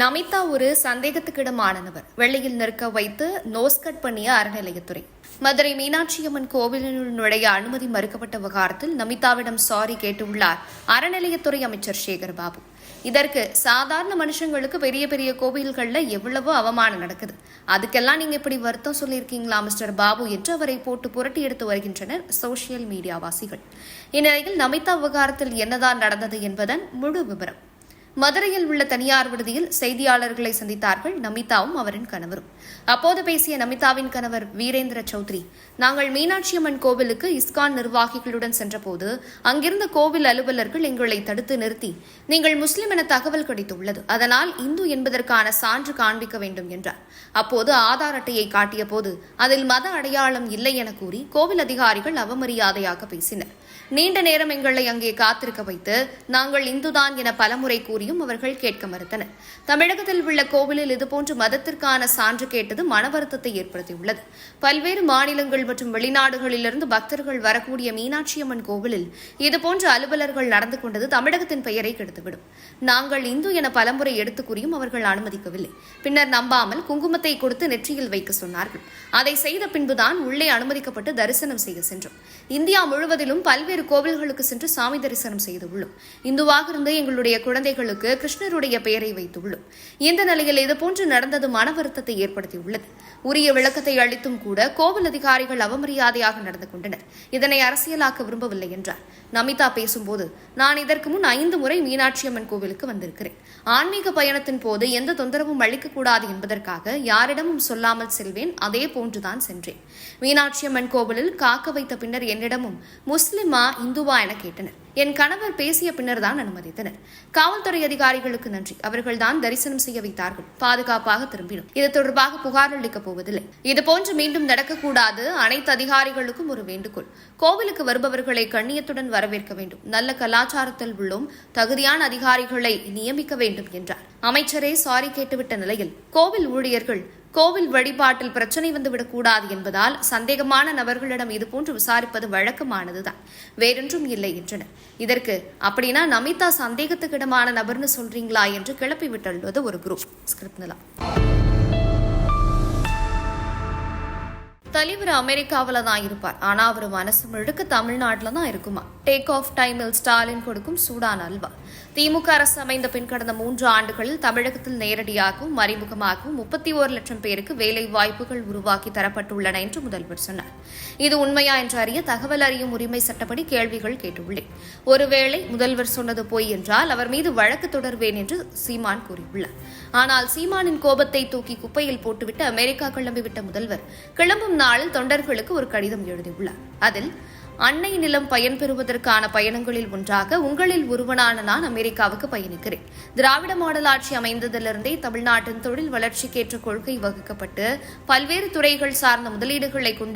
நமிதா ஒரு சந்தேகத்துக்கிடமானவர். வெள்ளையில் நிற்க வைத்து நோஸ்கட் பண்ணிய அறநிலையத்துறை. மதுரை மீனாட்சியம்மன் கோவிலினுள் நுழைய அனுமதி மறுக்கப்பட்ட விவகாரத்தில் நமிதாவிடம் சாரி கேட்டுள்ளார் அறநிலையத்துறை அமைச்சர் சேகர் பாபு இதற்கு சாதாரண மனுஷங்களுக்கு பெரிய பெரிய கோவில்களில் எவ்வளவோ அவமானம் நடக்குது. அதுக்கெல்லாம் நீங்க இப்படி வருத்தம் சொல்லியிருக்கீங்களா மிஸ்டர் பாபு என்று அவரை போட்டு புரட்டி எடுத்து வருகின்றனர் சோசியல் மீடியாவாசிகள் இந்நிலையில் நமிதா விவகாரத்தில் என்னதான் நடந்தது என்பதன் முழு விவரம் மதுரையில் உள்ள தனியார் விடுதியில் செய்தியாளர்களை சந்தித்தார்கள் நமிதாவும் அவரின் கணவரும். அப்போது பேசிய நமிதாவின் கணவர் வீரேந்திர சௌத்ரி நாங்கள் மீனாட்சியம்மன் கோவிலுக்கு இஸ்கான் நிர்வாகிகளுடன் சென்றபோது அங்கிருந்த கோவில் அலுவலர்கள் எங்களை தடுத்து நிறுத்தி நீங்கள் முஸ்லிம் என தகவல் கிடைத்துள்ளது. அதனால் இந்து என்பதற்கான சான்று காண்பிக்க வேண்டும் என்றார். அப்போது ஆதார் அட்டையை காட்டிய போது அதில் மத அடையாளம் இல்லை என கூறி கோவில் அதிகாரிகள் அவமரியாதையாக பேசினர். நீண்ட நேரம் எங்களை அங்கே காத்திருக்க வைத்து நாங்கள் இந்துதான் என பலமுறை கூறி கூறியும் அவர்கள் கேட்க மறுத்தனர். தமிழகத்தில் உள்ள கோவிலில் இதுபோன்று மதத்திற்கான சான்று கேட்டது மன வருத்தத்தை ஏற்படுத்தியுள்ளது. பல்வேறு மாநிலங்கள் மற்றும் வெளிநாடுகளிலிருந்து பக்தர்கள் வரக்கூடிய மீனாட்சி அம்மன் கோவிலில் இதுபோன்ற அலுவலர்கள் நடந்து கொண்டது தமிழகத்தின் பெயரை கெடுத்துவிடும். நாங்கள் இந்து என பலமுறை எடுத்து கூறியும் அவர்கள் அனுமதிக்கவில்லை. பின்னர் நம்பாமல் குங்குமத்தை கொடுத்து நெற்றியில் வைக்க சொன்னார்கள். அதை செய்த பின்புதான் உள்ளே அனுமதிக்கப்பட்டு தரிசனம் செய்ய சென்றோம். இந்தியா முழுவதிலும் பல்வேறு கோவில்களுக்கு சென்று சாமி தரிசனம் செய்துள்ளோம். இந்துவாக இருந்து எங்களுடைய குழந்தைகளுக்கு கிருஷ்ணருடைய பெயரை வைத்துள்ளோம். இந்த நிலையில் இதுபோன்று நடந்தது மன வருத்தத்தை ஏற்படுத்தியுள்ளது. உரிய விளக்கத்தை அளித்தும் கூட கோவில் அதிகாரிகள் அவமரியாதையாக நடந்து கொண்டனர். இதனை அரசியலாக்க விரும்பவில்லை என்றார். நமிதா பேசும்போது நான் இதற்கு முன் ஐந்து முறை மீனாட்சி அம்மன் கோவிலுக்கு வந்திருக்கிறேன். ஆன்மீக பயணத்தின் போது எந்த தொந்தரவும் அளிக்கக்கூடாது என்பதற்காக யாரிடமும் சொல்லாமல் செல்வேன். அதே போன்றுதான் சென்றேன். மீனாட்சி அம்மன் கோவிலில் காக்க வைத்த பின்னர் என்னிடமும் முஸ்லிமா இந்துவா என கேட்டனர். என் கணவர் பேசிய பின்னர் தான் அனுமதித்தனர். காவல்துறை அதிகாரிகளுக்கு நன்றி. அவர்கள்தான் தரிசனம் செய்ய வைத்தார்கள். பாதுகாப்பாக திரும்பினோம். இது தொடர்பாக புகார் அளிக்கப் போவதில்லை. இதுபோன்று மீண்டும் நடக்கக்கூடாது. அனைத்து அதிகாரிகளுக்கும் ஒரு வேண்டுகோள். கோவிலுக்கு வருபவர்களை கண்ணியத்துடன் வரவேற்க வேண்டும். நல்ல கலாச்சாரத்தில் உள்ளோம். தகுதியான அதிகாரிகளை நியமிக்க வேண்டும் என்றார். அமைச்சரே சாரி கேட்டுவிட்ட நிலையில் கோவில் ஊழியர்கள் கோவில் வழிபாட்டில் பிரச்சனை வந்துவிடக்கூடாது என்பதால் சந்தேகமான நபர்களிடம் இதுபோன்று விசாரிப்பது வழக்கமானதுதான். வேறொன்றும் இல்லை என்றனர். இதற்கு அப்படின்னா நமிதா சந்தேகத்துக்கிடமான நபர்னு சொல்றீங்களா? என்று கிளப்பி விட்டுள்ளது ஒரு குரூப். ஸ்கிரிப்ட் தலைவர் அமெரிக்காவில் தான் இருப்பார். ஆனா அவர் மனசு முழுக்க தமிழ்நாட்டில் தான் இருக்குமா? டேக் ஆஃப் டைமில் ஸ்டாலின் கொடுக்கும் சூடான அல்வா. திமுக அரசு அமைந்த பின் கடந்த மூன்று ஆண்டுகளில் தமிழகத்தில் நேரடியாகவும் மறைமுகமாகவும் முப்பத்தி ஓரு லட்சம் பேருக்கு வேலை வாய்ப்புகள் உருவாக்கி தரப்பட்டுள்ளன என்று முதல்வர் சொன்னார். இது உண்மையா என்று அறிய தகவல் அறியும் உரிமை சட்டப்படி கேள்விகள் கேட்டுள்ளேன். ஒருவேளை முதல்வர் சொன்னது பொய் என்றால் அவர் மீது வழக்கு தொடர்வேன் என்று சீமான் கூறியுள்ளார். ஆனால் சீமானின் கோபத்தை தூக்கி குப்பையில் போட்டுவிட்டு அமெரிக்கா கிளம்பிவிட்ட முதல்வர் கிளம்பும் நாளில் தொண்டர்களுக்கு ஒரு கடிதம் எழுதியுள்ளார். அதில் அன்னை நிலம் பயன்பெறுவதற்கான பயணங்களில் ஒன்றாக உங்களில் ஒருவனான நான் அமெரிக்காவுக்கு பயணிக்கிறேன். திராவிட மாடல் ஆட்சி அமைந்ததிலிருந்தே தமிழ்நாட்டின் தொழில் வளர்ச்சிக்கேற்ற கொள்கை வகுக்கப்பட்டு பல்வேறு துறைகள் சார்ந்த முதலீடுகளை கொண்டு